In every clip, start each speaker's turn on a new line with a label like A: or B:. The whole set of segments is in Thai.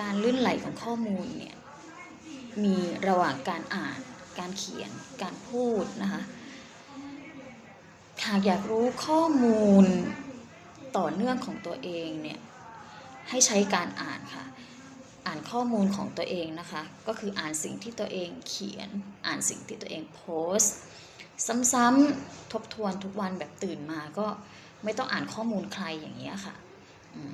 A: การลื่นไหลของข้อมูลเนี่ยมีระหว่างการอ่าน การเขียน การพูดนะคะหากอยากรู้ข้อมูลต่อเนื่องของตัวเองเนี่ยให้ใช้การอ่านค่ะ อ่านข้อมูลของตัวเองนะคะ ก็คืออ่านสิ่งที่ตัวเองเขียน อ่านสิ่งที่ตัวเองโพสต์ ซ้ำๆทบทวนทุกวันแบบตื่นมาก็ไม่ต้องอ่านข้อมูลใครอย่างเงี้ยค่ะอืม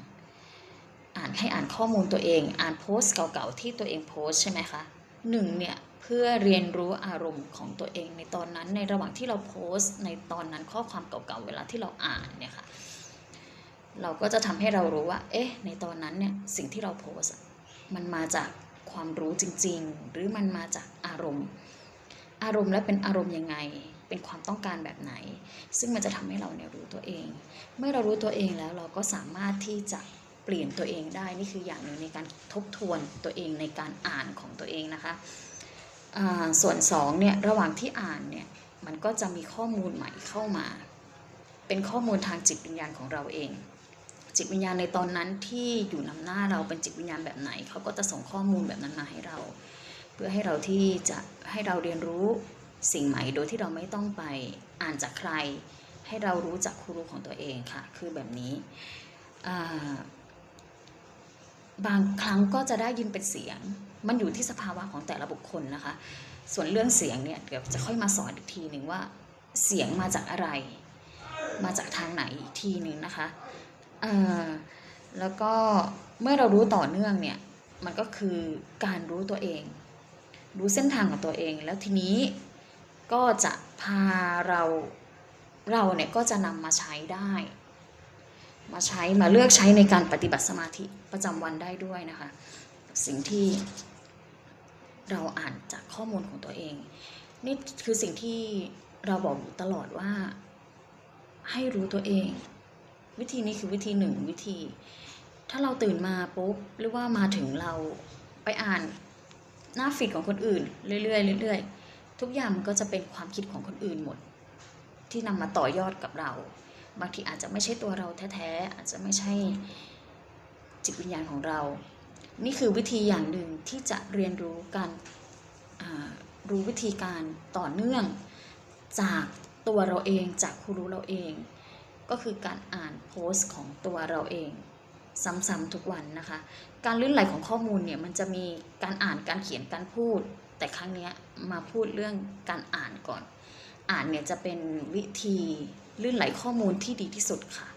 A: ให้อ่านข้อมูลตัวเอง อ่านโพสต์เก่าๆที่ตัวเองโพสใช่ไหมคะหนึ่งเนี่ยเพื่อเรียนรู้อารมณ์ของตัวเองในตอนนั้นในระหว่างที่เราโพสต์ ในตอนนั้นข้อความเก่าๆเวลาที่เราอ่านเนี่ยค่ะเราก็จะทำให้เรารู้ว่า เอ๊ะ ในตอนนั้นเนี่ยสิ่งที่เราโพสมันมาจากความรู้จริง ๆ หรือมันมาจากอารมณ์ อารมณ์และเป็นอารมณ์ยังไง เป็นความต้องการแบบไหน ซึ่งมันจะทำให้เราเนี่ยรู้ตัวเอง เมื่อเรารู้ตัวเองแล้วเราก็สามารถที่จะ เปลี่ยนตัวเองได้นี่คืออย่างหนึ่งในการทบทวนตัวเองในการอ่านของตัวเองนะคะส่วนสองเนี่ยระหว่างที่อ่านเนี่ยมันก็จะมีข้อมูลใหม่เข้ามา เป็นข้อมูลทางจิตวิญญาณของเราเอง จิตวิญญาณในตอนนั้นที่อยู่นำหน้าเราเป็นจิตวิญญาณแบบไหนเขาก็จะส่งข้อมูลแบบนั้นมาให้เรา เพื่อให้เราที่จะให้เราเรียนรู้สิ่งใหม่โดยที่เราไม่ต้องไปอ่านจากใคร ให้เรารู้จักครูรู้ของตัวเองค่ะ คือแบบนี้อ่า บางครั้งก็จะได้ยินเป็นเสียง มันอยู่ที่สภาวะของแต่ละบุคคลนะคะ ส่วนเรื่องเสียงเนี่ยเดี๋ยวจะค่อยมาสอนอีกทีหนึ่งว่าเสียงมาจากอะไร มาจากทางไหนอีกทีหนึ่งนะคะเอ่อแล้วก็เมื่อเรารู้ต่อเนื่องเนี่ยมันก็คือการรู้ตัวเอง รู้เส้นทางของตัวเอง แล้วทีนี้ก็จะพาเราเราเนี่ยก็จะนำมาใช้ได้ มาใช้มาเลือกใช้ในการปฏิบัติสมาธิประจำวันได้ด้วยนะคะ สิ่งที่เราอ่านจากข้อมูลของตัวเอง นี่คือสิ่งที่เราบอกอยู่ตลอดว่าให้รู้ตัวเอง วิธีนี้คือวิธีหนึ่งวิธี ถ้าเราตื่นมาปุ๊บหรือว่ามาถึงเราไปอ่านหน้าฟีดของคนอื่น เรื่อยๆเรื่อยๆทุกอย่างมันก็จะเป็นความคิดของคนอื่นหมด ที่นำมาต่อยอดกับเรา บางทีอาจจะไม่ใช่ตัวเราแท้ๆอาจจะไม่ใช่จิตวิญญาณของเรา นี่คือวิธีอย่างหนึ่งที่จะเรียนรู้การรู้วิธีการต่อเนื่องจากตัวเราเองจากครูรู้เราเอง ก็คือการอ่านโพสต์ของตัวเราเองซ้ำๆทุกวันนะคะ การลื่นไหลของข้อมูลเนี่ยมันจะมีการอ่านการเขียนการพูด แต่ครั้งเนี้ยมาพูดเรื่องการอ่านก่อน อ่านเนี่ยจะเป็นวิธีลื่นไหลข้อมูลที่ดีที่สุดค่ะ